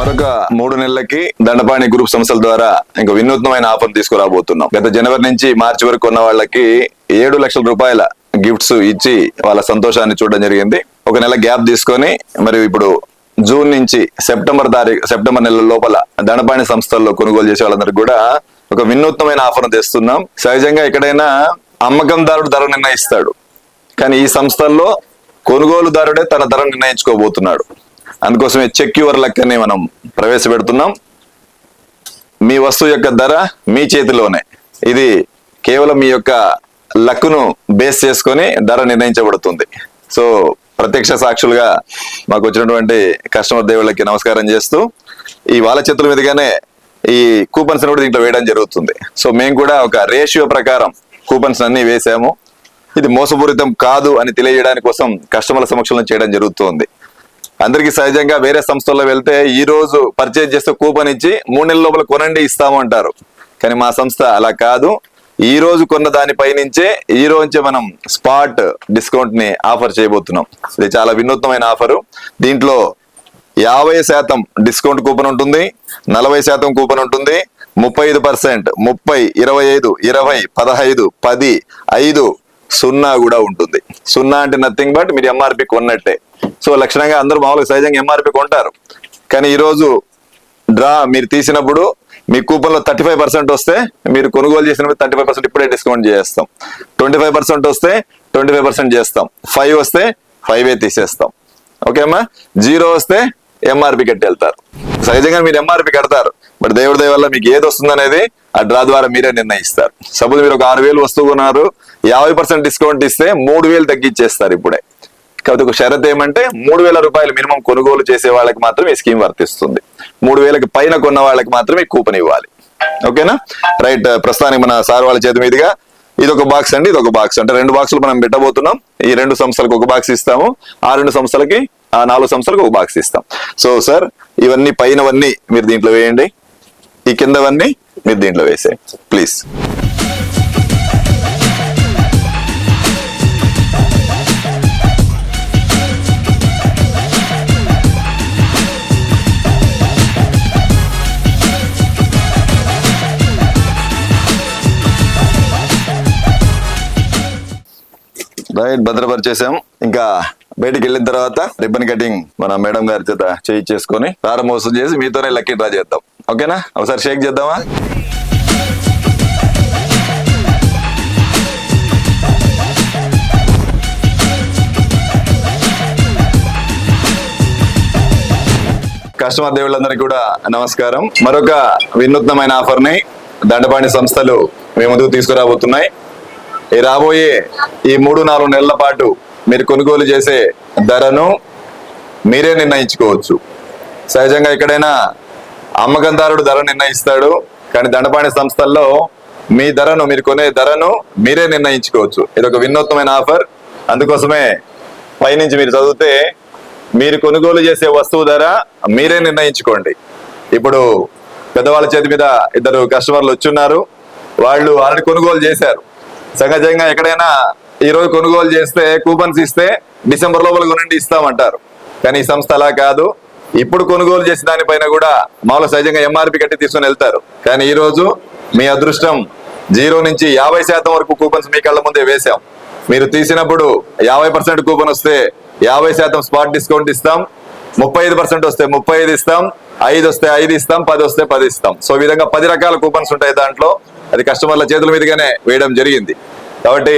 మరొక మూడు నెలలకి దండపాణి గ్రూప్ సంస్థల ద్వారా ఇంకా వినూత్నమైన ఆఫర్ తీసుకురాబోతున్నాం. గత జనవరి నుంచి మార్చి వరకు ఉన్న వాళ్ళకి ఏడు లక్షల రూపాయల గిఫ్ట్స్ ఇచ్చి వాళ్ళ సంతోషాన్ని చూడడం జరిగింది. ఒక నెల గ్యాప్ తీసుకొని మరి ఇప్పుడు జూన్ నుంచి సెప్టెంబర్ తారీఖు సెప్టెంబర్ నెల లోపల దండపాణి సంస్థల్లో కొనుగోలు చేసే వాళ్ళందరికీ కూడా ఒక వినూత్నమైన ఆఫర్ తెస్తున్నాం. సహజంగా ఎక్కడైనా అమ్మకందారుడు ధర నిర్ణయిస్తాడు. కానీ ఈ సంస్థల్లో కొనుగోలుదారుడే తన ధర నిర్ణయించుకోబోతున్నాడు. అందుకోసమే చెక్ యువర్ లక్ అని మనం ప్రవేశపెడుతున్నాం. మీ వస్తువు యొక్క ధర మీ చేతిలోనే. ఇది కేవలం మీ యొక్క లక్కును బేస్ చేసుకొని ధర నిర్ణయించబడుతుంది. సో ప్రత్యక్ష సాక్షులుగా మాకు వచ్చినటువంటి కస్టమర్ దేవుళ్ళకి నమస్కారం చేస్తూ ఈ వాళ్ళ చేతుల మీదుగానే ఈ కూపన్స్ కూడా దీంట్లో వేయడం జరుగుతుంది. సో మేము కూడా ఒక రేషియో ప్రకారం కూపన్స్ అన్ని వేసాము. ఇది మోసపూరితం కాదు అని తెలియజేయడానికి కోసం కస్టమర్ల సమక్షంలో చేయడం జరుగుతుంది. అందరికి సహజంగా వేరే సంస్థల్లో వెళ్తే ఈ రోజు పర్చేజ్ చేస్తే కూపన్ ఇచ్చి మూడు నెలల లోపల కొనండి ఇస్తాము అంటారు. కానీ మా సంస్థ అలా కాదు. ఈ రోజు కొన్న దానిపై నుంచే ఈ రోజు మనం స్పాట్ డిస్కౌంట్ని ఆఫర్ చేయబోతున్నాం. ఇది చాలా వినూత్నమైన ఆఫరు దీంట్లో యాభై శాతం డిస్కౌంట్ కూపన్ ఉంటుంది నలభై శాతం కూపన్ ఉంటుంది ముప్పై ఐదు పర్సెంట్ ముప్పై ఇరవై ఐదు ఇరవై పదహైదు పది ఐదు సున్నా కూడా ఉంటుంది. సున్నా అంటే నథింగ్ బట్ మీరు ఎంఆర్పి కొన్నట్టే. సో లక్షణంగా అందరూ మామూలుగా సహజంగా ఎంఆర్పి కొంటారు. కానీ ఈరోజు డ్రా మీరు తీసినప్పుడు మీ కూపన్లో థర్టీ ఫైవ్ పర్సెంట్ వస్తే మీరు కొనుగోలు చేసిన థర్టీ ఫైవ్ పర్సెంట్ ఇప్పుడే డిస్కౌంట్ చేస్తాం. ట్వంటీ ఫైవ్ పర్సెంట్ వస్తే ట్వంటీ ఫైవ్ పర్సెంట్ చేస్తాం. ఫైవ్ వస్తే ఫైవ్ తీసేస్తాం. ఓకే అమ్మా? జీరో వస్తే ఎంఆర్పి కట్టి వెళ్తారు. సహజంగా మీరు ఎంఆర్పి కడతారు. బట్ దేవుడి దయ వల్ల మీకు ఏది వస్తుంది అనేది ఆ డ్రా ద్వారా మీరే నిర్ణయిస్తారు. సపోజ్ మీరు ఒక ఆరు వేలు వస్తువు కొన్నారు యాభై పర్సెంట్ డిస్కౌంట్ ఇస్తే మూడు వేలు తగ్గించేస్తారు ఇప్పుడే. కాకపోతే ఒక షరత్ ఏమంటే మూడు వేల రూపాయలు మినిమం కొనుగోలు చేసే వాళ్ళకి మాత్రం ఈ స్కీమ్ వర్తిస్తుంది. మూడు వేలకి పైన కొన్న వాళ్ళకి మాత్రమే కూపన్ ఇవ్వాలి. ఓకేనా? రైట్ ప్రస్తుతానికి మన సార్ వాళ్ళ చేతి మీదుగా ఇది ఒక బాక్స్ అండి ఇది ఒక బాక్స్ అంటే రెండు బాక్సులు మనం పెట్టబోతున్నాం. ఈ రెండు సంస్థలకు ఒక బాక్స్ ఇస్తాము. ఆ రెండు సంస్థలకి ఆ నాలుగు సంస్థలకు ఒక బాక్స్ ఇస్తాం. సో సార్ ఇవన్నీ పైనవన్నీ మీరు దీంట్లో వేయండి. ఈ కిందవన్నీ మీరు దీంట్లో వేసేయండి. ప్లీజ్ బయట భద్రపరిచేసాం ఇంకా బయటికి వెళ్ళిన తర్వాత రిబ్బన్ కటింగ్ మన మేడం గారి చేత చేయి చేసుకొని ప్రారంభోత్సవం చేసి మీతోనే లక్కీ డ్రా చేద్దాం. ఓకేనా? ఒకసారి షేక్ చేద్దామా? కస్టమర్ దేవుళ్ళందరికీ కూడా నమస్కారం. మరొక వినూత్నమైన ఆఫర్ని దండపాణి సంస్థలు మేము ముందుకు తీసుకురాబోతున్నాయి. ఈ రాబోయే ఈ మూడు నాలుగు నెలల పాటు మీరు కొనుగోలు చేసే ధరను మీరే నిర్ణయించుకోవచ్చు. సహజంగా ఎక్కడైనా అమ్మకందారుడు ధర నిర్ణయిస్తాడు కానీ దండపాణి సంస్థల్లో మీ ధరను మీరు కొనే ధరను మీరే నిర్ణయించుకోవచ్చు. ఇది ఒక వినూత్నమైన ఆఫర్. అందుకోసమే పైనుంచి మీరు చదివితే మీరు కొనుగోలు చేసే వస్తువు ధర మీరే నిర్ణయించుకోండి. ఇప్పుడు పెద్దవాళ్ళ చేతి మీద ఇద్దరు కస్టమర్లు వచ్చున్నారు. వాళ్ళు ఆల్రెడీ కొనుగోలు చేశారు. సహజంగా ఎక్కడైనా ఈ రోజు కొనుగోలు చేస్తే కూపన్స్ ఇస్తే డిసెంబర్ లోపల కొనండి ఇస్తామంటారు. కానీ ఈ సంస్థ అలా కాదు. ఇప్పుడు కొనుగోలు చేసిన దానిపైన కూడా మామూలు సహజంగా ఎంఆర్పి కట్టి తీసుకొని వెళ్తారు. కానీ ఈ రోజు మీ అదృష్టం జీరో నుంచి యాభై శాతం వరకు కూపన్స్ మీ కళ్ళ ముందే వేశాం. మీరు తీసినప్పుడు యాభై పర్సెంట్ కూపన్ వస్తే యాభై శాతం స్పాట్ డిస్కౌంట్ ఇస్తాం. ముప్పై ఐదు పర్సెంట్ వస్తే ముప్పై ఐదు ఇస్తాం. ఐదు వస్తే ఐదు ఇస్తాం. పది వస్తే పది ఇస్తాం. సో ఈ విధంగా పది రకాల కూపన్స్ ఉంటాయి దాంట్లో. అది కస్టమర్ల చేతుల మీదుగానే వేయడం జరిగింది. కాబట్టి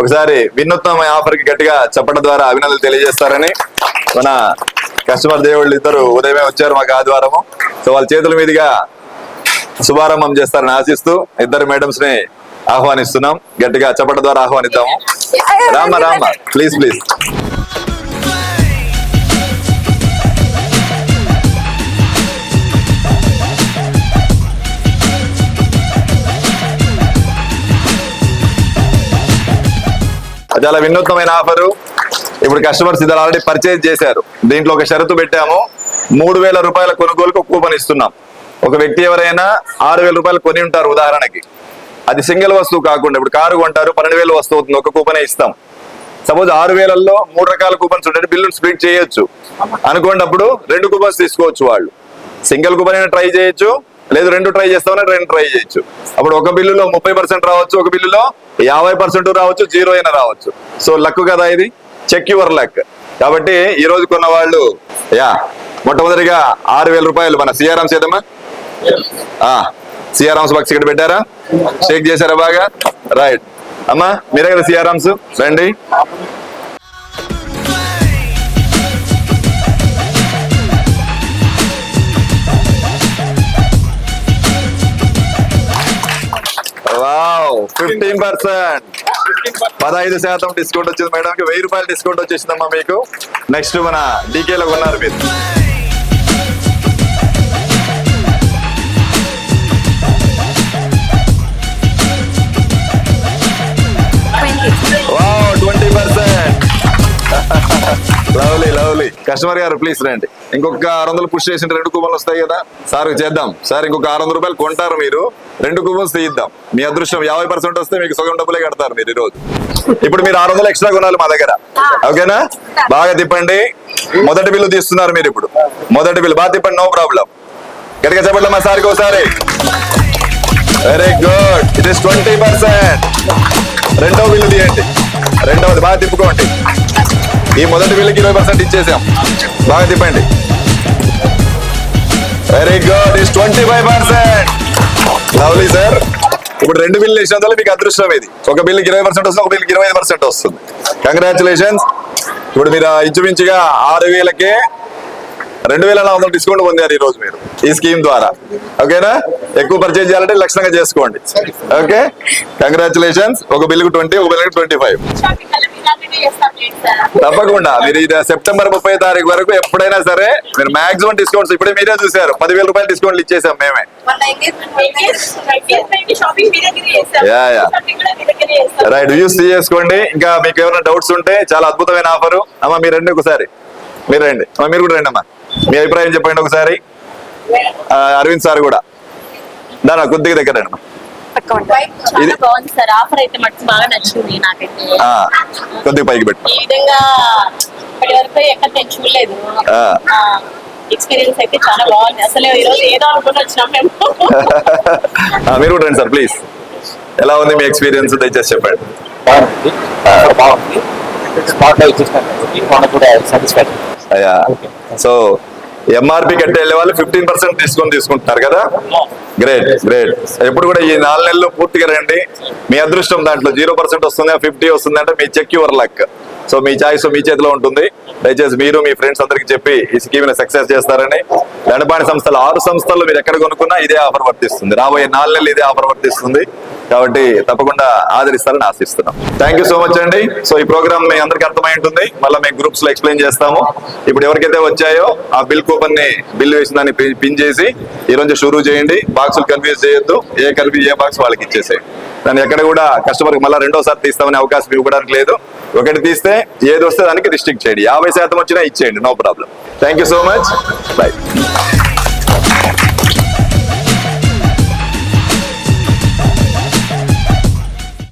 ఒకసారి వినూత్నమైన ఆఫర్కి గట్టిగా చెప్పడం ద్వారా అభినందనలు తెలియజేస్తారని మన కస్టమర్ దేవుళ్ళు ఇద్దరు ఉదయమే వచ్చారు మాకు ఆదివారము. సో వాళ్ళ చేతుల మీదుగా శుభారంభం చేస్తారని ఆశిస్తూ ఇద్దరు మేడమ్స్ని ఆహ్వానిస్తున్నాం. గట్టిగా చెప్పడం ద్వారా ఆహ్వానిద్దాము. రామ రామ ప్లీజ్ ప్లీజ్ చాలా వినూత్నమైన ఆఫరు. ఇప్పుడు కస్టమర్స్ ఇద్దరు ఆల్రెడీ పర్చేజ్ చేశారు. దీంట్లో ఒక షరతు పెట్టాము. మూడు వేల రూపాయల కొనుగోలుకు కూపన్ ఇస్తున్నాం. ఒక వ్యక్తి ఎవరైనా ఆరు వేల రూపాయలు కొని ఉంటారు ఉదాహరణకి. అది సింగిల్ వస్తువు కాకుండా ఇప్పుడు కారు కొంటారు పన్నెండు వేలు వస్తువు అవుతుంది ఒక కూపనే ఇస్తాం. సపోజ్ ఆరు వేలల్లో మూడు రకాల కూపన్స్ ఉంటాయి బిల్లు స్ప్లిట్ చేయొచ్చు. అనుకున్నప్పుడు రెండు కూపన్స్ తీసుకోవచ్చు వాళ్ళు. సింగిల్ కూపన్ అయినా ట్రై చేయొచ్చు. లేదు రెండు ట్రై చేస్తామని రెండు ట్రై చేయొచ్చు. అప్పుడు ఒక బిల్లులో ముప్పై పర్సెంట్ రావచ్చు ఒక బిల్లులో యాభై పర్సెంట్ రావచ్చు జీరో అయినా రావచ్చు. సో లక్ కదా ఇది? Check your luck. కాబట్టి ఈ రోజు కొన్న వాళ్ళు యా మొట్టమొదటిగా ఆరు వేల రూపాయలు మన సిఆర్ఎం చేద్దామా సిఆర్ఎంస్ బాక్స్ ఇక్కడ పెట్టారా? షేక్ చేశారా బాగా? రైట్. అమ్మా మీరే కదా సిఆర్ఎంస్ రండి. ఫిఫ్టీన్ పర్సెంట్ పదహైదు శాతం డిస్కౌంట్ వచ్చింది మేడం. వెయ్యి రూపాయలు డిస్కౌంట్ వచ్చేసిందమ్మా మీకు. నెక్స్ట్ మన డీకేలో ఉన్నారు మీరు. కస్టమర్ గారు ప్లీజ్ రండి. ఇంకొక ఆరు వందలు పుష్ చేసిన రెండు కుమ్మలు వస్తాయి కదా? సార్ చేద్దాం. సార్ ఇంకొక ఆరు వందల రూపాయలు కొంటారు మీరు. రెండు కూపన్స్ తీయిద్దాం మీ అదృష్టం యాభై పర్సెంట్ వస్తే మీకు సగం డబ్బులే కడతారు మీరు ఈరోజు. రోజు ఇప్పుడు మీరు ఆరు వందలు ఎక్స్ట్రా కొనాలి మా దగ్గర. ఓకేనా? బాగా తిప్పండి. మొదటి బిల్లు తీస్తున్నారు మీరు ఇప్పుడు. మొదటి బిల్లు. బాగా తిప్పండి నో ప్రాబ్లం గట్టిగా చెప్పండి మా సార్కి ఒకసారి. Very good it is twenty percent రెండో బిల్లు తీయండి. రెండవది బాగా తిప్పుకోండి. ఈ మొదటి బిల్లుకి ఇరవై పర్సెంట్ ఇచ్చేసాం. బాగా తిప్పండి. Very good is twenty five percent lovely sir ఇప్పుడు రెండు బిల్లు వేసినందువల్ల మీకు అదృష్టం ఇది ఒక బిల్లుకి ఇరవై పర్సెంట్ వస్తుంది ఒక బిల్లుకి ఇరవై ఐదు పర్సెంట్ వస్తుంది. కంగ్రాచులేషన్స్ ఇప్పుడు మీరు ఇంచుమించుగా ఆరు వేలకే రెండు వేల నాలుగు వందలు డిస్కౌంట్ పొందారు ఈ రోజు మీరు ఈ స్కీమ్ ద్వారా. ఓకేనా? ఎక్కువ పర్చేజ్ చేయాలంటే లక్షణంగా చేసుకోండి. ఓకే? కంగ్రాచులేషన్స్ ఒక బిల్లుకు ట్వంటీ ఒక బిల్లుకు ట్వంటీ ఫైవ్ తప్పకుండా. మీరు ఇది సెప్టెంబర్ ముప్పై తారీఖు వరకు ఎప్పుడైనా సరే మీరు మాక్సిమం డిస్కౌంట్స్ ఇప్పుడే మీరే చూసారు పదివేల రూపాయలు డిస్కౌంట్లు ఇచ్చేసాం మేమే. రైట్ యూస్ చేసుకోండి. ఇంకా మీకు ఏమైనా డౌట్స్ ఉంటే చాలా అద్భుతమైన ఆఫర్ అమ్మా మీరు రండి ఒకసారి. మీరు రండి. అమ్మా మీరు కూడా రండి అమ్మా మీ అభిప్రాయం చెప్పండి ఒకసారి. అరవింద్ సార్ కూడా. దాని కొద్దిగా దగ్గర రండి ఇది- బాగుంది సార్. ఆఫర్ అయితే మటుకు బాగా నచ్చింది నాకైతే. కొద్దిగా పైకి పెట్టు. ఈ విధంగా ఇప్పటి వరకు ఎక్కడ నేను చూడలేదు. ఎక్స్పీరియన్స్ అయితే చాలా బాగుంది. అసలు ఈ రోజు ఏదో అనుకుని వచ్చినాం మేము. ఆ, మీరు కూడా రండి సార్ ప్లీజ్. ఎలా ఉంది మీ ఎక్స్పీరియన్స్? దయచేసి చెప్పండి. బాగుంది. బాగుంది. స్పాట్లో మనకు కూడా సాటిస్ఫాక్షన్ సో ఎంఆర్పి కట్టి వెళ్ళే వాళ్ళు ఫిఫ్టీన్ పర్సెంట్ డిస్కౌంట్ తీసుకుంటున్నారు కదా? గ్రేట్ గ్రేట్ ఎప్పుడు కూడా ఈ నాలుగు నెలలు పూర్తిగా రండి. మీ అదృష్టం దాంట్లో జీరో పర్సెంట్ వస్తుంది ఫిఫ్టీ వస్తుంది అంటే మీ చెక్ యువర్ లక్. సో మీ చాయిస్ మీ చేతిలో ఉంటుంది. దయచేసి మీరు మీ ఫ్రెండ్స్ అందరికి చెప్పి ఈ స్కీమ్ని సక్సెస్ చేస్తారని. దండపాణి సంస్థలు ఆరు సంస్థలు మీరు ఎక్కడ కొనుక్కున్నా ఇదే ఆఫర్ వర్తిస్తుంది. రాబోయే నాలుగు నెలలు ఇదే ఆఫర్ వర్తిస్తుంది. కాబట్టి తప్పకుండా ఆదరిస్తారని ఆశిస్తున్నాం. థ్యాంక్ యూ సో మచ్ అండి. సో ఈ ప్రోగ్రామ్ మీ అందరికీ అర్థమై ఉంటుంది. మళ్ళీ మేము గ్రూప్స్లో ఎక్స్ప్లెయిన్ చేస్తాము. ఇప్పుడు ఎవరికైతే వచ్చాయో ఆ బిల్ కూపన్ని బిల్ వేసిన దాన్ని పిన్- పిన్ చేసి ఈ రోజు షురూ చేయండి. బాక్సులు కన్ఫ్యూజ్ చేయొద్దు. ఏ కన్ఫ్యూజ్ ఏ బాక్స్ వాళ్ళకి ఇచ్చేసేయండి. దాన్ని ఎక్కడ కూడా కస్టమర్ మళ్ళీ రెండోసారి తీస్తామనే అవకాశం ఇవ్వడానికి లేదు. ఒకటి తీస్తే ఏది వస్తే దానికి రిస్ట్రిక్ట్ చేయండి. యాభై శాతం వచ్చినా ఇచ్చేయండి. No problem. Thank you so much bye